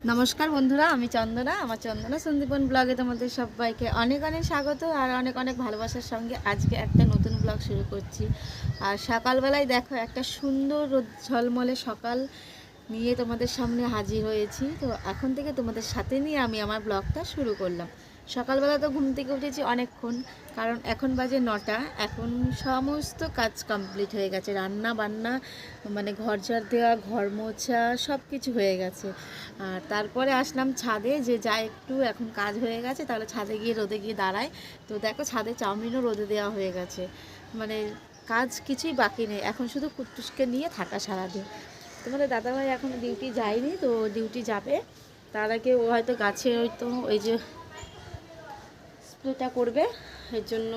নমস্কার বন্ধুরা, আমি চন্দনা, আমার চন্দনা সন্দীপন ব্লগে তোমাদের সবাইকে অনেক অনেক স্বাগত আর অনেক অনেক ভালোবাসার সঙ্গে আজকে একটা নতুন ব্লগ শুরু করছি। আর সকালবেলায় দেখো একটা সুন্দর রোদ, ঝলমলে সকাল নিয়ে তোমাদের সামনে হাজির হয়েছি। তো এখন থেকে তোমাদের সাথে নিয়ে আমি আমার ব্লগটা শুরু করলাম। সকালবেলা তো ঘুম থেকে উঠেছি অনেকক্ষণ, কারণ এখন বাজে নটা। এখন সমস্ত কাজ কমপ্লিট হয়ে গেছে। রান্না বান্না মানে ঘর ঝাড় দেওয়া, ঘর মোছা সব কিছু হয়ে গেছে। আর তারপরে আসলাম ছাদে, যে যা একটু এখন কাজ হয়ে গেছে, তাহলে ছাদে গিয়ে রোদে গিয়ে দাঁড়ায় তো দেখো ছাদে চাউমিনও রোদে দেওয়া হয়ে গেছে। মানে কাজ কিছুই বাকি নেই। এখন শুধু কুট্টুসকে নিয়ে থাকা সারাদিন। তোমাদের দাদাভাই এখন ডিউটি যায়নি, তো ডিউটি যাবে। তার আগে ও হয়তো গাছে হয়তো ওই যে স্প্রেটা করবে, এর জন্য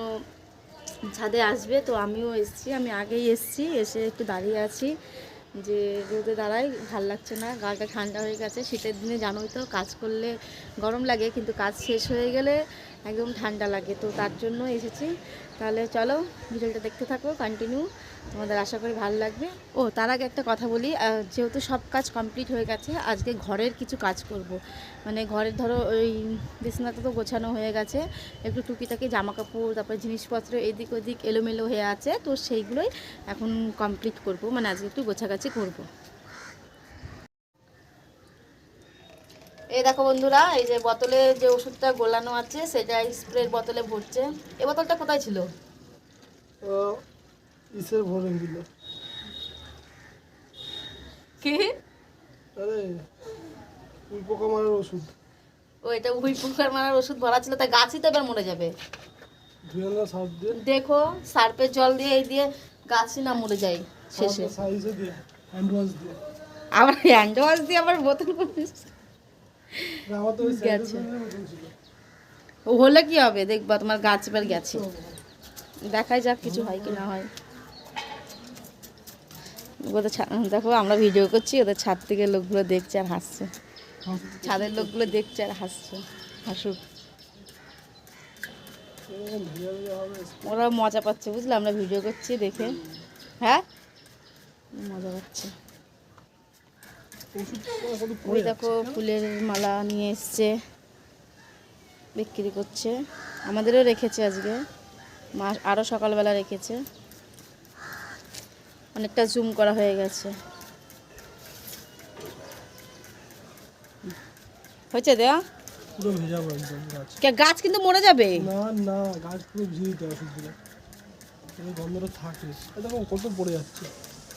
ছাদে আসবে। তো আমিও এসেছি, আমি আগেই এসেছি, এসে একটু দাঁড়িয়ে আছি। যে রোদে দাঁড়াই, ভালো লাগছে না গাটা ঠান্ডা হয়ে গেছে, শীতের দিনে জানোই তো, কাজ করলে গরম লাগে, কিন্তু কাজ শেষ হয়ে গেলে একদম ঠান্ডা লাগে। তো তার জন্য এসেছি। তাহলে চলো, ভিডিওটা দেখতে থাকো কন্টিনিউ তোমাদের আশা করি ভালো লাগবে ও তার আগে একটা কথা বলি যেহেতু সব কাজ কমপ্লিট হয়ে গেছে আজকে ঘরের কিছু কাজ করব। মানে ঘরের ধরো ওই বিছনাটা তো গোছানো হয়ে গেছে একটু টুকিটাকি জামা কাপড় তারপর জিনিসপত্র এদিক ওদিক এলোমেলো হয়ে আছে তো সেইগুলোই এখন কমপ্লিট করব মানে আজকে একটু গোছাগাছি করব। এই দেখো বন্ধুরা এই যে বোতলে যে ওষুধটা গোলানো আছে সেটা স্প্রের বোতলে ভরছে এই বোতলটা কোথায় ছিল ও ইসের ভরে দিল কি? আরে উই পোকা মারার ওষুধ। ও এটা উই পোকার মারার ওষুধ ভরা ছিল তা গাছই তো এবার মরে যাবে। দেখো সার্পের জল দিয়ে এই দিয়ে গাছই না মরে যায় শেষে। আবার হ্যান্ড ওয়াশ দিয়ে আবার বোতল করে আমার গেছে। হলে কি হবে? দেখবা তোমার গাছ এবার গেছে। দেখাই যাক কিছু হয় কি না হয়। ওদের দেখো, আমরা ভিডিও করছি, ওদের ছাদ থেকে লোকগুলো দেখছে আর হাসছে। ছাদের লোকগুলো দেখছে আর হাসছে, হাসুক। ওরা মজা পাচ্ছে, বুঝলে? আমরা ভিডিও করছি দেখে। হ্যাঁ? মজা পাচ্ছে। ওই দেখো, ফুলের মালা নিয়ে এসছে, বিক্রি করছে। আমাদেরও রেখেছে আজকে। মা আরও সকালবেলা রেখেছে। অনেকটা জুম করা হয়ে গেছে। হয়েছে দেয়া? পুরো ভেজাবো একদম গাছ। কে গাছ কিন্তু মরে যাবে? না না গাছ পুরো ভিজে দিতে হবে ওষুধগুলো গন্ধটা থাকে। দেখো কত পড়ে যাচ্ছে।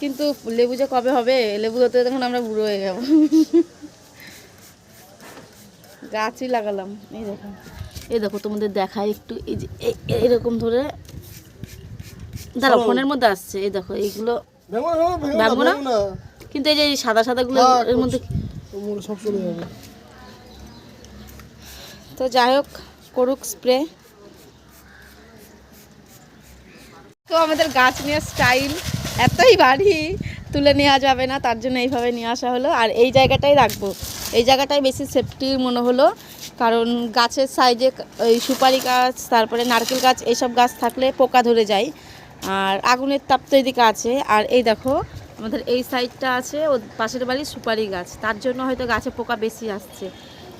কিন্তু লেবু যে কবে হবে? লেবু হতে তখন আমরা বুড়ো হয়ে যাব। গাছই লাগালাম। এই দেখো। এই দেখো তোমাদের দেখায় একটু। এই যে এরকম ধরে দাঁড়াও। ফোনের মধ্যে আসছে এই দেখো এইগুলো ভাঙবো না? কিন্তু এই যে এই সাদা সাদাগুলো এর মধ্যে সব চলে যাবে। তো যাই হোক করুক স্প্রে তো আমাদের গাছ নিয়ে স্টাইল এতই বাড়ি তুলে নেওয়া যাবে না তার জন্য এইভাবে নিয়ে আসা হলো। আর এই জায়গাটাই রাখব। এই জায়গাটাই বেশি সেফটি মনে হলো কারণ গাছের সাইজে ওই সুপারি গাছ তারপরে নারকেল গাছ এইসব গাছ থাকলে পোকা ধরে যায়। আর আগুনের তাপ তো এদিকে আছে। আর এই দেখো, আমাদের এই সাইডটা আছে ও পাশের বাড়ি সুপারি গাছ। তার জন্য হয়তো গাছে পোকা বেশি আসছে।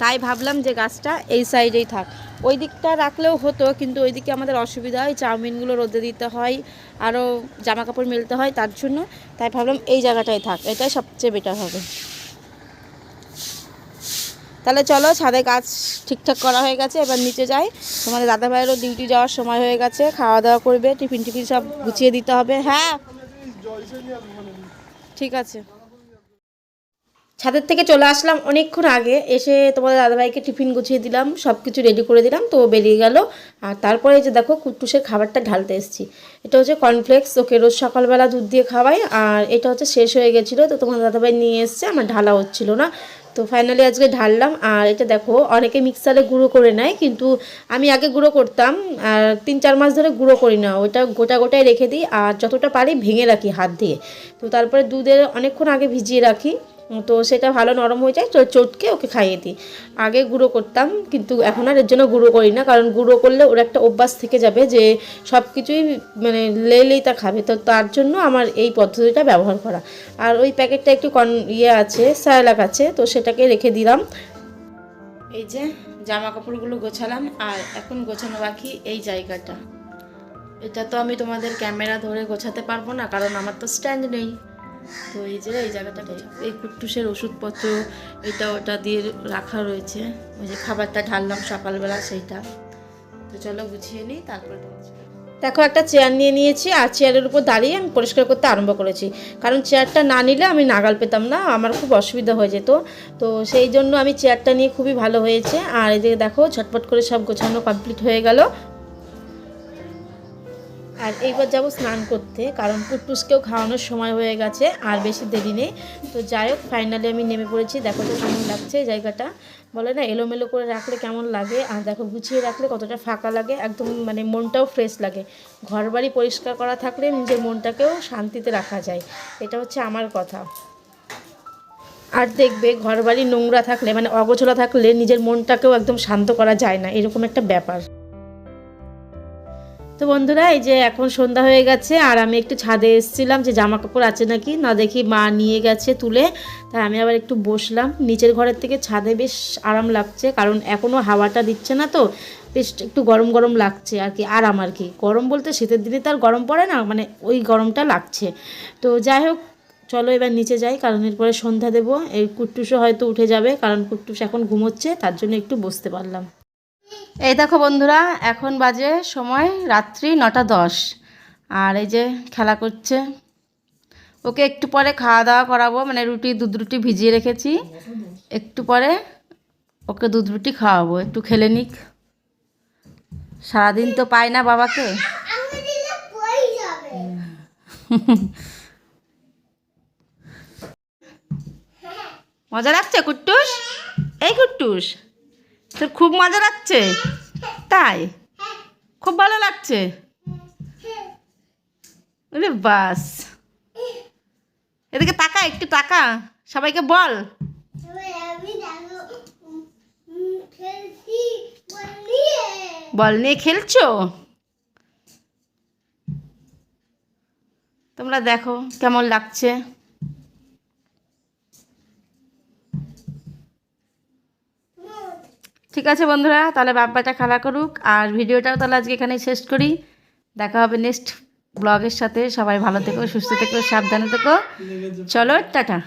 তাই ভাবলাম যে গাছটা এই সাইডেই থাক। ওই দিকটা রাখলেও হতো, কিন্তু ওই দিকে আমাদের অসুবিধা হয়, চাউমিনগুলো রোদে দিতে হয়, আরও জামা কাপড় মেলতে হয় তার জন্য। তাই ভাবলাম এই জায়গাটাই থাক, এটাই সবচেয়ে বেটার হবে। তাহলে চলো, ছাদে কাজ ঠিকঠাক করা হয়ে গেছে, এবার নিচে যাই। তোমাদের দাদা ভাইয়েরও ডিউটি যাওয়ার সময় হয়ে গেছে খাওয়া দাওয়া করবে, টিফিন টিফিন সব গুছিয়ে দিতে হবে। হ্যাঁ? ঠিক আছে। ছাদের থেকে চলে আসলাম অনেকক্ষণ আগে, এসে তোমাদের দাদাভাইকে টিফিন গুছিয়ে দিলাম সব কিছু রেডি করে দিলাম, তো বেরিয়ে গেল। আর তারপরে যে দেখো কুট্টুসের খাবারটা ঢালতে এসেছি। এটা হচ্ছে কর্নফ্লেক্স ওকে রোজ সকালবেলা দুধ দিয়ে খাওয়াই, আর এটা হচ্ছে শেষ হয়ে গেছিল, তো তোমার দাদাভাই নিয়ে এসছে, আমার ঢালা হচ্ছিল না। তো ফাইনালি আজকে ঢাললাম। আর এটা দেখো, অনেকে মিক্সারে গুঁড়ো করে নেয়, কিন্তু আমি আগে গুঁড়ো করতাম, আর তিন চার মাস ধরে গুঁড়ো করি না। ওটা গোটা গোটায় রেখে দিই, আর যতটা পারি ভেঙে রাখি হাত দিয়ে। তো তারপরে দুধের অনেকক্ষণ আগে ভিজিয়ে রাখি। তো সেটা ভালো নরম হয়ে যায় চটকে ওকে খাইয়ে দিই। আগে গুঁড়ো করতাম, কিন্তু এখন আর এর জন্য গুঁড়ো করি না, কারণ গুঁড়ো করলে ওর একটা অভ্যাস থেকে যাবে যে সব কিছুই মানে লেলেই তা খাবে। তো তার জন্য আমার এই পদ্ধতিটা ব্যবহার করা। আর ওই প্যাকেটটা একটু কন ইয়ে আছে, স্যালাক আছে, তো সেটাকে রেখে দিলাম। এই যে জামা কাপড়গুলো গোছালাম, আর এখন গোছানো বাকি এই জায়গাটা। এটা তো আমি তোমাদের ক্যামেরা ধরে গোছাতে পারব না, কারণ আমার তো স্ট্যান্ড নেই। তো এই যে, এই জায়গাটা এই কুট্টুসের ওষুধপত্র, এটা ওটা দিয়ে রাখা রয়েছে। ওই যে খাবারটা ঢাললাম সকালবেলা, সেইটা। তো চলো গুছিয়ে নিই, তারপরে দেখো, একটা চেয়ার নিয়ে নিয়েছি, আর চেয়ারের উপর দাঁড়িয়ে আমি পরিষ্কার করতে আরম্ভ করেছি। কারণ চেয়ারটা না নিলে আমি নাগাল পেতাম না, আমার খুব অসুবিধা হয়ে যেত। তো সেই জন্য আমি চেয়ারটা নিয়ে খুবই ভালো হয়েছে। আর এই যে দেখো, ঝটপট করে সব গোছানো কমপ্লিট হয়ে গেল। আর এইবার যাব স্নান করতে, কারণ কুট্টুসকেও খাওয়ানোর সময় হয়ে গেছে আর বেশি দেরি নেই। তো যাই হোক ফাইনালি আমি নেমে পড়েছি। দেখো তো কেমন লাগছে জায়গাটা। বলে না, এলোমেলো করে রাখলে কেমন লাগে? আর দেখো, গুছিয়ে রাখলে কতটা ফাঁকা লাগে? একদম মানে মনটাও ফ্রেশ লাগে। ঘর বাড়ি পরিষ্কার করা থাকলে নিজের মনটাকেও শান্তিতে রাখা যায়। এটা হচ্ছে আমার কথা। আর দেখবে ঘর বাড়ি নোংরা থাকলে মানে অগোছলা থাকলে নিজের মনটাকেও একদম শান্ত করা যায় না। এরকম একটা ব্যাপার। তো বন্ধুরা, এই যে এখন সন্ধ্যা হয়ে গেছে, আর আমি একটু ছাদে এসেছিলাম যে জামা কাপড় আছে নাকি? না দেখি মা নিয়ে গেছে তুলে, তাই আমি আবার একটু বসলাম। নিচের ঘরের থেকে ছাদে বেশ আরাম লাগছে, কারণ এখনও হাওয়াটা দিচ্ছে না তো, বেশ একটু গরম গরম লাগছে আর কি, আরাম আর কি। গরম বলতে শীতের দিনে তো আর গরম পড়ে না মানে ওই গরমটা লাগছে। তো যাই হোক, চলো এবার নিচে যাই, কারণ এরপরে সন্ধ্যা দেবো। এই কুট্টুসও হয়তো উঠে যাবে, কারণ কুট্টুস এখন ঘুমোচ্ছে, তার জন্য একটু বসতে পারলাম। এই দেখো বন্ধুরা, এখন বাজে সময় রাত্রি নটা দশ। আর এই যে খেলা করছে। ওকে একটু পরে খাওয়া দাওয়া করাবো মানে রুটি, দুধ রুটি ভিজিয়ে রেখেছি। একটু পরে ওকে দুধ রুটি খাওয়াবো, একটু খেলে নিক। সারাদিন তো পায় না বাবাকে। মজা লাগছে কুট্টুস? এই কুট্টুস। তোর খুব মজা লাগছে? তাই? খুব ভালো লাগছে? বাস। এদিকে তাকা, একটু তাকা। সবাইকে বল। বল, নিয়ে খেলছো? তোমরা দেখো কেমন লাগছে। ঠিক আছে বন্ধুরা, তাহলে বাপ্পাটা খেলা করুক। আর ভিডিওটাও তাহলে আজকে এখানেই শেষ করি। দেখা হবে নেক্সট ব্লগের সাথে। সবাই ভালো থেকো, সুস্থ থেকো, সাবধানে থেকো। চলো, টাটা।